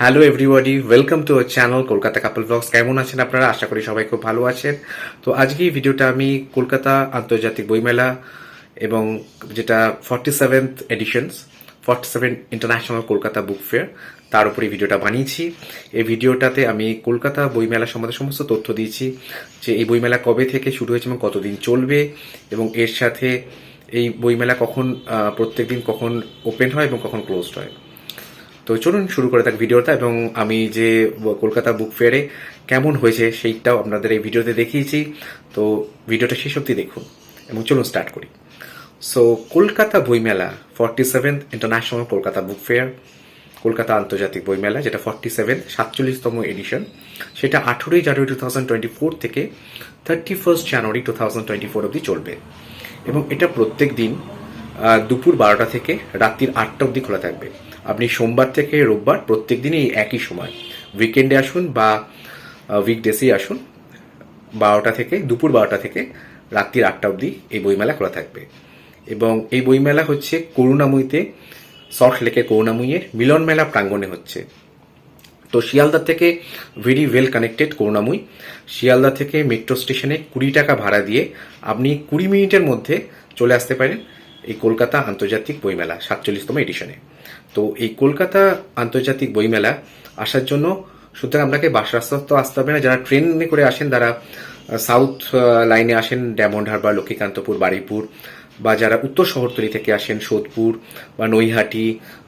Hello everybody welcome to our channel Kolkata couple vlogs কেমন আছেন আপনারা? আশা করি সবাই খুব ভালো আছেন। তো আজকে এই ভিডিওটা আমি কলকাতা আন্তর্জাতিক বইমেলা এবং যেটা forty seventh editions forty seven international Kolkata book fair তার উপরে ভিডিওটা বানিয়েছি। এই ভিডিওটাতে আমি কলকাতা বইমেলা সম্বন্ধে সমস্ত তথ্য দিয়েছি যে এই বইমেলা কবে থেকে শুরু হয়েছে এবং কতদিন চলবে এবং এর সাথে এই বইমেলা কখন প্রত্যেক দিন কখন ওপেন হয় এবং কখন ক্লোজড হয়। তো চলুন শুরু করে থাক ভিডিওটা এবং আমি যে কলকাতা বুক ফেয়ারে কেমন হয়েছে সেইটাও আপনাদের এই ভিডিওতে দেখিয়েছি। তো ভিডিওটা শেষ অব্দি দেখুন এবং চলুন স্টার্ট করি। সো কলকাতা বইমেলা forty seventh international Kolkata book fair Kolkata আন্তর্জাতিক বইমেলা, যেটা ফর্টি সেভেন সাতচল্লিশতম এডিশন সেটা আঠেরোই জানুয়ারি টু থাউজেন্ড টোয়েন্টি ফোর থেকে thirty first January two thousand twenty four অবধি চলবে। এবং এটা প্রত্যেক দিন দুপুর বারোটা থেকে রাত্রির আটটা অবধি খোলা থাকবে। আপনি সোমবার থেকে রোববার প্রত্যেক দিনই একই সময়। উইকেন্ডে আসুন বা উইকডেসেই আসুন। বারোটা থেকে, দুপুর বারোটা থেকে রাত্রির আটটা অবধি এই বইমেলা খোলা থাকবে। এবং এই বইমেলা হচ্ছে করুণাময়ীতে সল্ট লেকের করুণাময়ীর মিলন মেলা প্রাঙ্গণে হচ্ছে। তো শিয়ালদা থেকে very well connected Karunamoyee. Sealdah থেকে মেট্রো স্টেশনে কুড়ি টাকা ভাড়া দিয়ে আপনি কুড়ি মিনিটের মধ্যে চলে আসতে পারেন এই কলকাতা আন্তর্জাতিক বইমেলা, সাতচল্লিশতম এডিশনে তো এই কলকাতা আন্তর্জাতিক বইমেলা আসার জন্য, সুতরাং আপনাকে বাস রাস্তা তো আসতে হবে না। যারা ট্রেনে করে আসেন, তারা সাউথ লাইনে আসেন ডেমন্ড হারবার লক্ষ্মীকান্তপুর বারুইপুর বা যারা উত্তর শহরতলি থেকে আসেন, সোদপুর বা নৈহাটি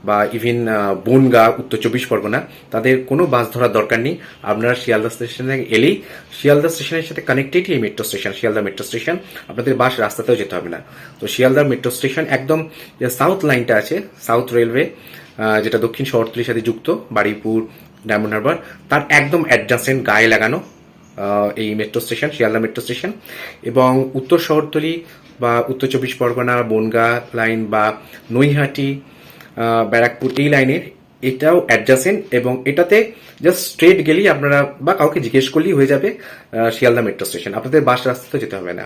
বা ইভিন বনগা, উত্তর চব্বিশ পরগনা, তাদের কোনো বাস ধরার দরকার নেই। আপনারা শিয়ালদা স্টেশনে এলেই, শিয়ালদা স্টেশনের সাথে কানেক্টেডই এই metro station Sealdah metro station আপনাদের বাস রাস্তাতেও যেতে হবে না। তো শিয়ালদা মেট্রো স্টেশন একদম যে সাউথ লাইনটা আছে সাউথ রেলওয়ে যেটা দক্ষিণ শহরতলির সাথে যুক্ত বারুইপুর ডায়মন্ড হারবার, তার একদম অ্যাডজাস্টেন্ট গায়ে লাগানো এই metro station Sealdah metro station এবং উত্তর শহরতলি বা উত্তর চব্বিশ পরগনা, বনগা লাইন বা নৈহাটি ব্যারাকপুর, এই লাইনের এটাও অ্যাডজাসেন্ট এবং এটাতে জাস্ট স্ট্রেট গেলেই আপনারা বা কাউকে জিজ্ঞেস করলেই হয়ে যাবে শিয়ালদা মেট্রো স্টেশন আপনাদের বাস রাস্তাতে যেতে হবে না।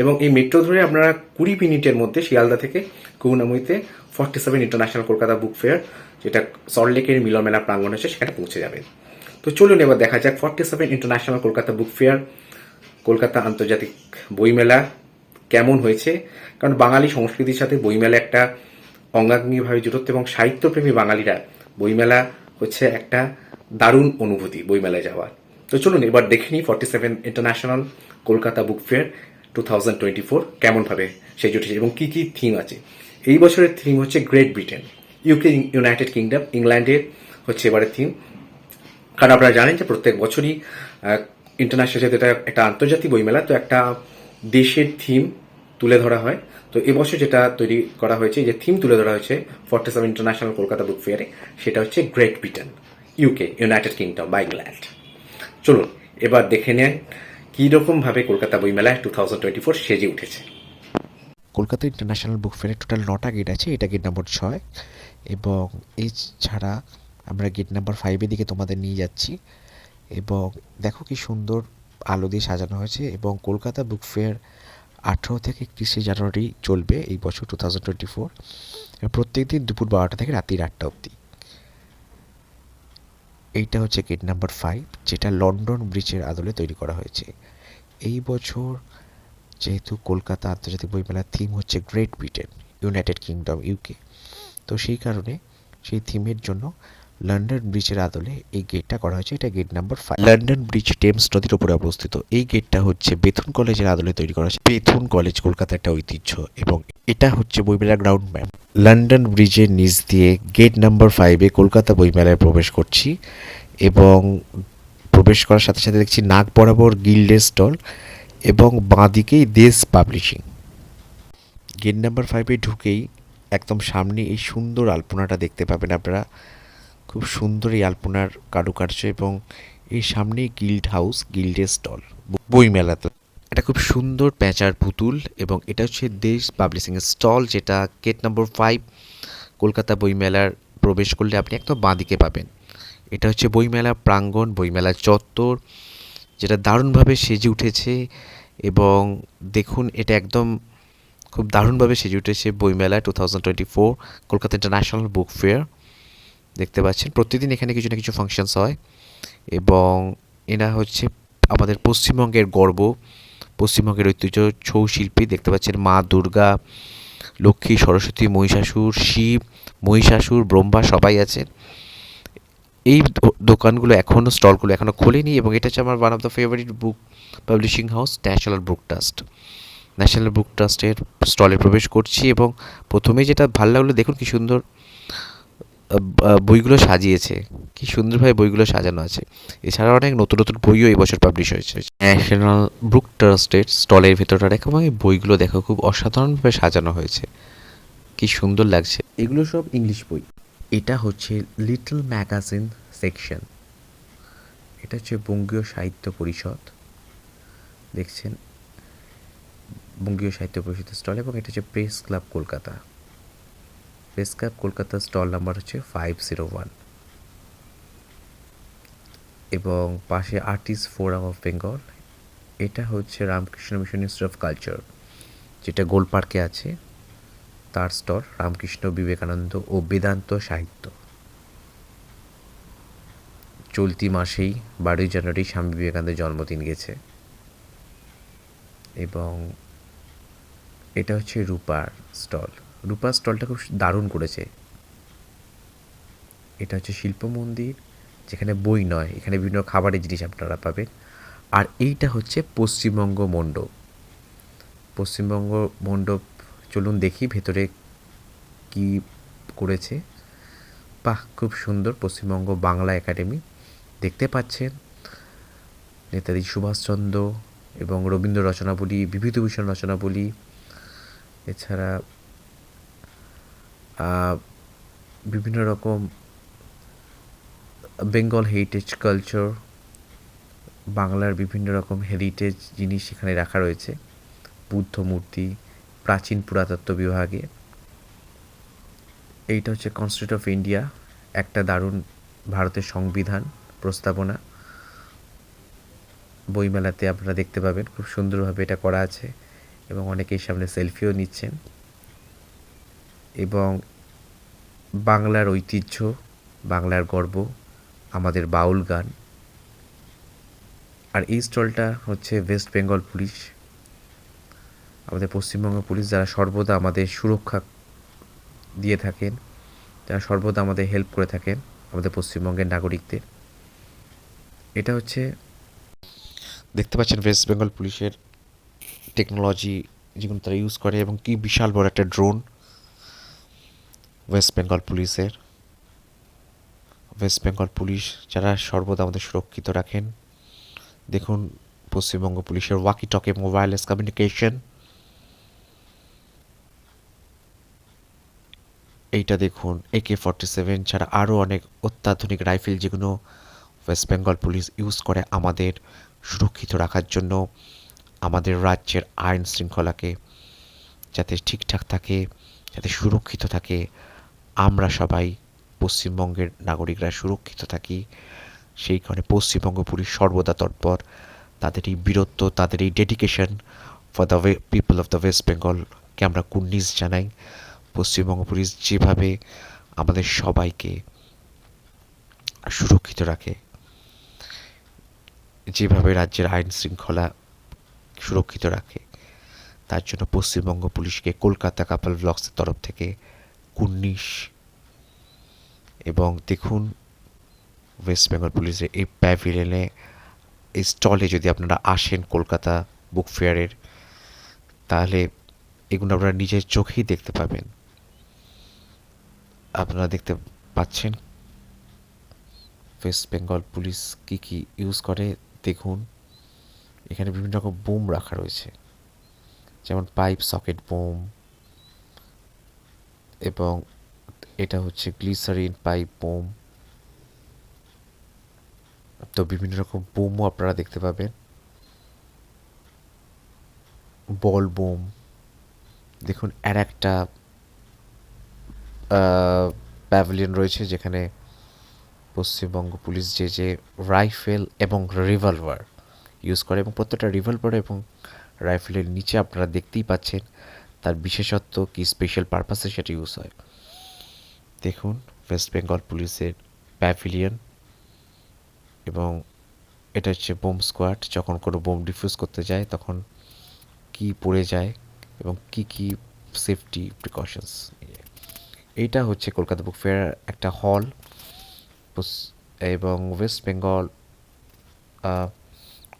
এবং এই মেট্রো ধরে আপনারা কুড়ি মিনিটের মধ্যে শিয়ালদা থেকে করুণাময়ীতে forty seven international Kolkata book fair যেটা সল্টলেকের মিলন মেলা প্রাঙ্গণ আছে সেখানে পৌঁছে যাবেন। তো চলুন এবার দেখা যাক forty seven international Kolkata book fair Kolkata আন্তর্জাতিক বইমেলা কেমন হয়েছে? কারণ বাঙালি সংস্কৃতির সাথে বইমেলা একটা অঙ্গাঙ্গিভাবে জড়িত এবং সাহিত্যপ্রেমী বাঙালিরা বইমেলা হচ্ছে একটা দারুণ অনুভূতি বইমেলায় যাওয়ার। তো চলুন এবার দেখে নিই forty seven international Kolkata book fair two thousand twenty four কেমনভাবে সেই জুটেছে এবং কী কী থিম আছে। এই বছরের থিম হচ্ছে Great Britain. UK United Kingdom ইংল্যান্ডের হচ্ছে এবারের থিম। কারণ আপনারা জানেন যে প্রত্যেক বছরই ইন্টারন্যাশনাল যেহেতু এটা একটা আন্তর্জাতিক বইমেলা, তো একটা দেশের থিম তুলে ধরা হয়। তো এবছর যেটা তৈরি করা হয়েছে, যে থিম তুলে ধরা হয়েছে forty seven international Kolkata book ফেয়ারে সেটা হচ্ছে Great Britain UK United Kingdom বা ইংল্যান্ড চলুন, এবার দেখে নেন কীরকমভাবে কলকাতা বইমেলায় টু থাউজেন্ড টোয়েন্টি ফোর সেজে উঠেছে। কলকাতা ইন্টারন্যাশনাল বুক ফেয়ারে টোটাল নটা গেট আছে, এটা গেট নম্বর ছয়। এবং এছাড়া আমরা গেট নাম্বার ফাইভের দিকে তোমাদের নিয়ে যাচ্ছি। এবং দেখো কি সুন্দর আলো দিয়ে সাজানো হয়েছে এবং কলকাতা বুক ফেয়ার আঠেরো থেকে একত্রিশে জানুয়ারি চলবে এই বছর টু থাউজেন্ড টোয়েন্টি ফোর প্রত্যেক দিন দুপুর বারোটা থেকে রাত্রির আটটা অবধি। এইটা হচ্ছে গেট নাম্বার ফাইভ যেটা লন্ডন ব্রিজের আদলে তৈরি করা হয়েছে। এই বছর যেহেতু কলকাতা আন্তর্জাতিক বইমেলার থিম হচ্ছে Great Britain United Kingdom UK তো সেই কারণে সেই থিমের জন্য লন্ডন ব্রিজের আদলে এই গেটটা করা হয়েছে। এটা gate number five London Bridge Thames নদীর উপরে অবস্থিত। এই গেটটা হচ্ছে বেথুন কলেজের আদলে তৈরি করা হয়েছে। বেথুন কলেজ কলকাতার একটা ঐতিহ্য এবং এটা হচ্ছে বইমেলার গ্রাউন্ড ম্যাপ লন্ডন ব্রিজের নিচ দিয়ে গেট নাম্বার ফাইভে কলকাতা বইমেলায় প্রবেশ করছি এবং প্রবেশ করার সাথে সাথে দেখছি নাক বরাবর গিল্ডের স্টল এবং বাঁদিকেই দেশ পাবলিশিং। গেট নাম্বার ফাইভে ঢুকেই একদম সামনে এই সুন্দর আলপনাটা দেখতে পাবেন আপনারা। খুব সুন্দর এই আলপনার কারুকার্য এবং এই সামনেই গিল্ড হাউস গিল্ডের স্টল বইমেলাতে। এটা খুব সুন্দর প্যাঁচার পুতুল এবং এটা হচ্ছে দেশ পাবলিশিংয়ের স্টল যেটা গেট নম্বর ফাইভ কলকাতা বইমেলার প্রবেশ করলে আপনি একদম বাঁদিকে পাবেন। এটা হচ্ছে বইমেলা প্রাঙ্গণ বইমেলা চত্বর, যেটা দারুণভাবে সেজে উঠেছে এবং দেখুন এটা একদম খুব দারুণভাবে সেজে উঠেছে বইমেলা two thousand twenty four Kolkata international book fair দেখতে পাচ্ছেন। প্রতিদিন এখানে কিছু না কিছু ফাংশনস হয় এবং এরা হচ্ছে আমাদের পশ্চিমবঙ্গের গর্ব, পশ্চিমবঙ্গের ঐতিহ্য, ছৌ শিল্পী দেখতে পাচ্ছেন মা দুর্গা, লক্ষ্মী সরস্বতী, মহিষাসুর, শিব, মহিষাসুর, ব্রহ্মা সবাই আছেন এই দোকানগুলো এখনও স্টলগুলো এখনও খোলেনি এবং এটা হচ্ছে আমার one of the favourite book publishing house national book trust national book ট্রাস্টের স্টলে প্রবেশ করছি এবং প্রথমে যেটা ভালো লাগল, দেখুন কি সুন্দর বইগুলো সাজিয়েছে। কি সুন্দরভাবে বইগুলো সাজানো আছে। এছাড়াও অনেক নতুন নতুন বইও এই বছর পাবলিশ হয়েছে। ন্যাশনাল বুক ট্রাস্টের স্টলের ভেতরটা দেখো। এবং এই বইগুলো দেখো, খুব অসাধারণভাবে সাজানো হয়েছে। কি সুন্দর লাগছে। এগুলো সব ইংলিশ বই। এটা হচ্ছে লিটল ম্যাগাজিন সেকশন এটা হচ্ছে বঙ্গীয় সাহিত্য পরিষদ। দেখছেন? বঙ্গীয় সাহিত্য পরিষদের স্টল এবং এটা হচ্ছে press club Kolkata. Press club Kolkata stall number হচ্ছে ফাইভ জিরো ওয়ান এবং পাশে আর্টিস্ট ফোরাম অফ বেঙ্গল এটা হচ্ছে Ramakrishna mission institute of culture যেটা গোল পার্কে আছে। তার স্টল রামকৃষ্ণ বিবেকানন্দ ও বেদান্ত সাহিত্য। চলতি মাসেই বারোই জানুয়ারি স্বামী বিবেকানন্দের জন্মদিন গেছে। এবং এটা হচ্ছে রূপার স্টল রূপার স্টলটা খুব দারুণ করেছে। এটা হচ্ছে শিল্প মন্দির, যেখানে বই নয়, এখানে বিভিন্ন খাবারের জিনিস আপনারা পাবেন। আর এইটা হচ্ছে পশ্চিমবঙ্গ মণ্ডপ। পশ্চিমবঙ্গ মণ্ডপ, চলুন দেখি ভেতরে কি করেছে। বাহ, খুব সুন্দর পশ্চিমবঙ্গ বাংলা একাডেমি। দেখতে পাচ্ছেন নেতাজি সুভাষচন্দ্র এবং রবীন্দ্র রচনাবলী, বিভূতিভূষণ রচনাবলী। এছাড়া বিভিন্ন রকম বেঙ্গল হেরিটেজ কালচার বাংলার বিভিন্ন রকম হেরিটেজ জিনিস এখানে রাখা রয়েছে। বুদ্ধ মূর্তি, প্রাচীন পুরাতত্ত্ব বিভাগে। এইটা হচ্ছে কনস্টিটিউট অফ ইন্ডিয়া একটা দারুণ ভারতের সংবিধান প্রস্তাবনা। বইমেলাতে আপনারা দেখতে পাবেন, খুব সুন্দরভাবে এটা করা আছে এবং অনেকেই সামনে সেলফিও নিচ্ছেন। এবং বাংলার ঐতিহ্য, বাংলার গর্ব, আমাদের বাউল গান। আর এই স্টলটা হচ্ছে ওয়েস্ট বেঙ্গল পুলিশ আমাদের পশ্চিমবঙ্গ পুলিশ যারা সর্বদা আমাদের সুরক্ষা দিয়ে থাকেন, যারা সর্বদা আমাদের হেল্প করে থাকেন আমাদের পশ্চিমবঙ্গের নাগরিকদের। এটা হচ্ছে দেখতে পাচ্ছেন ওয়েস্ট বেঙ্গল পুলিশের টেকনোলজি যেগুলো তারা ইউজ করে এবং কি বিশাল বড় একটা ড্রোন ওয়েস্ট বেঙ্গল পুলিশের। ওয়েস্ট বেঙ্গল পুলিশ যারা সর্বদা আমাদের সুরক্ষিত রাখেন। দেখুন, পশ্চিমবঙ্গ পুলিশের ওয়াকি টকে এবং ওয়্যারলেস কমিউনিকেশন এইটা দেখুন একে ফর্টি সেভেন ছাড়া আরও অনেক অত্যাধুনিক রাইফেল যেগুলো ওয়েস্ট বেঙ্গল পুলিশ ইউজ করে আমাদের সুরক্ষিত রাখার জন্য আমাদের রাজ্যের আইন শৃঙ্খলাকে যাতে ঠিকঠাক থাকে, যাতে সুরক্ষিত থাকে। আমরা সবাই পশ্চিমবঙ্গের নাগরিকরা সুরক্ষিত থাকি। সেই কারণে পশ্চিমবঙ্গ পুলিশ সর্বদা তৎপর। তাদের এই বীরত্ব, তাদের এই dedication for the way people of the west বেঙ্গলকে আমরা কুর্নিশ জানাই। পশ্চিমবঙ্গ পুলিশ যেভাবে আমাদের সবাইকে সুরক্ষিত রাখে, যেভাবে রাজ্যের আইন শৃঙ্খলা সুরক্ষিত রাখে, তার জন্য পশ্চিমবঙ্গ পুলিশকে কলকাতা কাপাল ব্লকসের তরফ থেকে কুর্নিশ এবং দেখুন ওয়েস্ট বেঙ্গল পুলিশের এই প্যাভিলিয়নে এই স্টলে যদি আপনারা আসেন কলকাতা বুক ফেয়ারের তাহলে এগুলো আপনারা নিজের চোখেই দেখতে পাবেন। আপনারা দেখতে পাচ্ছেন ওয়েস্ট বেঙ্গল পুলিশ কী কী ইউজ করে। দেখুন, এখানে বিভিন্ন রকম বোম রাখা রয়েছে। যেমন পাইপ সকেট বোম এবং এটা হচ্ছে গ্লিসারিন পাইপ বোম। তো বিভিন্ন রকম বোমও আপনারা দেখতে পাবেন। Ball bomb. দেখুন, আর একটা প্যাভিলিয়ন রয়েছে যেখানে পশ্চিমবঙ্গ পুলিশ যে যে রাইফেল এবং রিভলভার ইউজ করে এবং প্রত্যেকটা রিভলভার এবং রাইফেলের নিচে আপনারা দেখতেই পাচ্ছেন। তার বিশেষত্ব কি স্পেশাল পারপাসে সেটা ইউজ হয়। দেখুন ওয়েস্ট বেঙ্গল পুলিশের প্যাভিলিয়ন এবং এটা হচ্ছে বোম স্কোয়াড। যখন কোনো বোম ডিফিউজ করতে যায়, তখন কি পড়ে যায় এবং কি কি সেফটি প্রিকশনস এইটা হচ্ছে কলকাতা বুক ফেয়ার একটা হল এবং ওয়েস্ট বেঙ্গল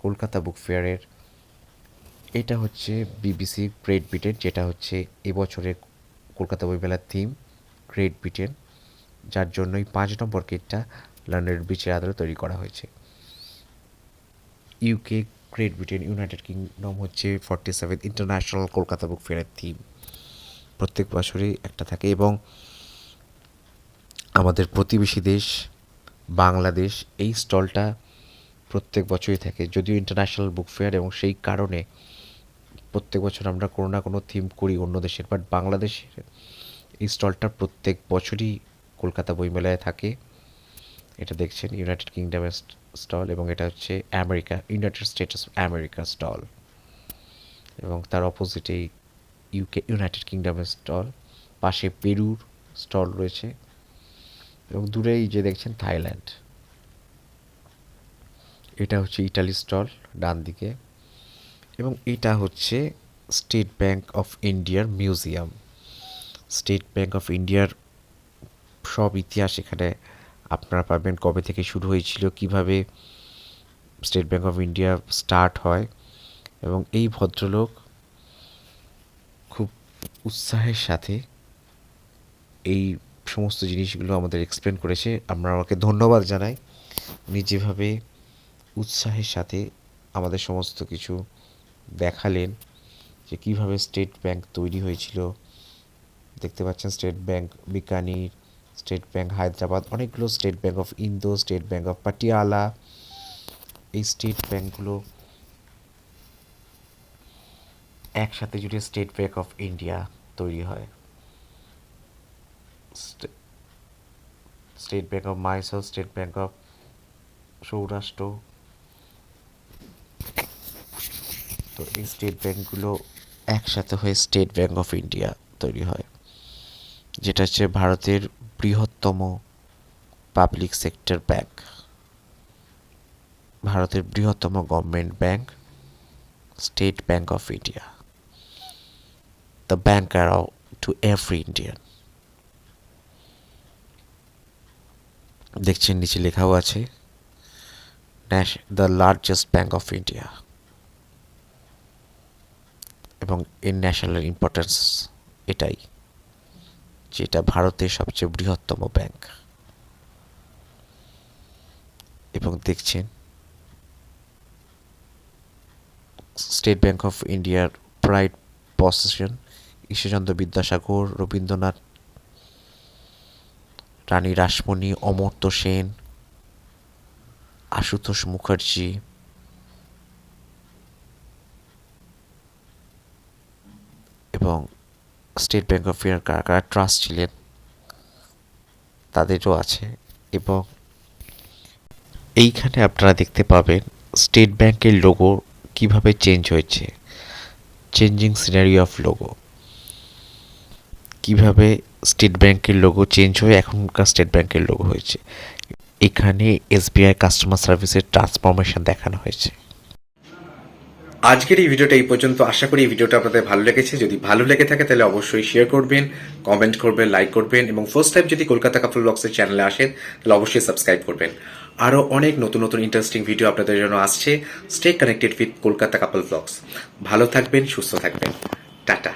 কলকাতা বুক ফেয়ারের এটা হচ্ছে বিবিসি গ্রেট ব্রিটেন যেটা হচ্ছে এবছরের কলকাতা বইমেলার থিম গ্রেট ব্রিটেন যার জন্যই পাঁচ নম্বর গেটটা লন্ডনের বিচের আদলে তৈরি করা হয়েছে। UK Great Britain United Kingdom হচ্ছে forty seven international Kolkata book ফেয়ারের theme প্রত্যেক বছরই একটা থাকে এবং আমাদের প্রতিবেশী দেশ বাংলাদেশ এই স্টলটা প্রত্যেক বছরই থাকে। যদিও ইন্টারন্যাশনাল বুক ফেয়ার এবং সেই কারণে প্রত্যেক বছর আমরা কোনো না কোনো থিম করি অন্য দেশের বাট বাংলাদেশের এই স্টলটা প্রত্যেক বছরই কলকাতা বইমেলায় থাকে। এটা দেখছেন ইউনাইটেড কিংডমের স্টল এবং এটা হচ্ছে America United States of America stall এবং তার অপোজিটেই ইউকে ইউনাইটেড কিংডমের স্টল পাশে পেরুর স্টল রয়েছে। এবং দূরেই যে দেখছেন থাইল্যান্ড এটা হচ্ছে ইটালি স্টল ডান দিকে এবং এটা হচ্ছে স্টেট ব্যাংক অফ ইন্ডিয়ার মিউজিয়াম স্টেট ব্যাংক অফ ইন্ডিয়ার সব ইতিহাস এখানে আপনারা পাবেন। কবে থেকে শুরু হয়েছিল, কীভাবে State Bank of India start হয় এবং এই ভদ্রলোক খুব উৎসাহের সাথে এই সমস্ত জিনিসগুলো আমাদের এক্সপ্লেন করেছে। আমরা আমাকে ধন্যবাদ জানাই। উনি যেভাবে উৎসাহের সাথে আমাদের সমস্ত কিছু দেখালেন যে কীভাবে স্টেট ব্যাংক তৈরি হয়েছিল দেখতে পাচ্ছেন State Bank Bikaner State Bank Hyderabad অনেকগুলো State Bank of Indore State Bank of Patiala এই স্টেট ব্যাংকগুলো একসাথে জুড়ে স্টেট ব্যাংক অফ ইন্ডিয়া তৈরি হয়। State Bank of Mysore State Bank of Saurashtra তো এই স্টেট ব্যাংকগুলো একসাথে হয়ে স্টেট ব্যাংক অফ ইন্ডিয়া তৈরি হয়। যেটা হচ্ছে ভারতের বৃহত্তম পাবলিক সেক্টর ব্যাংক ভারতের বৃহত্তম government bank State Bank of India the banker to every Indian দেখছেন, নিচে লেখাও আছে the largest bank of India এবং এর ন্যাশনাল ইম্পর্টেন্স এটাই। যেটা ভারতের সবচেয়ে বৃহত্তম ব্যাংক। এবং দেখছেন, স্টেট ব্যাংক অফ ইন্ডিয়ার প্রাইড পসেশন ঈশ্বরচন্দ্র বিদ্যাসাগর, রবীন্দ্রনাথ, রানী রাসমণি, অমর্ত্য সেন, আশুতোষ মুখার্জি এবং স্টেট ব্যাঙ্ক অফ ইন্ডিয়ার কারা কারা ট্রাস্ট ছিলেন, তাদেরও আছে এবং এইখানে আপনারা দেখতে পাবেন স্টেট ব্যাংকের লোগো কীভাবে চেঞ্জ হয়েছে চেঞ্জিং সিনারি অফ লোগো কীভাবে স্টেট ব্যাংকের লোগো চেঞ্জ হয়ে এখনকার স্টেট ব্যাংকের লোগো হয়েছে। এখানে এসবিআই কাস্টমার সার্ভিসের ট্রান্সফরমেশন দেখানো হয়েছে। আজকের এই ভিডিওটা এই পর্যন্ত। আশা করি এই ভিডিওটা আপনাদের ভালো লেগেছে। যদি ভালো লেগে থাকে, তাহলে অবশ্যই শেয়ার করবেন কমেন্ট করবেন লাইক করবেন এবং ফার্স্ট টাইম যদি কলকাতা কাপল ব্লগসের চ্যানেলে আসেন, তাহলে অবশ্যই সাবস্ক্রাইব করবেন। আরও অনেক নতুন নতুন ইন্টারেস্টিং ভিডিও আপনাদের জন্য আসছে। Stay connected with Kolkata couple vlogs ভালো থাকবেন, সুস্থ থাকবেন। টাটা।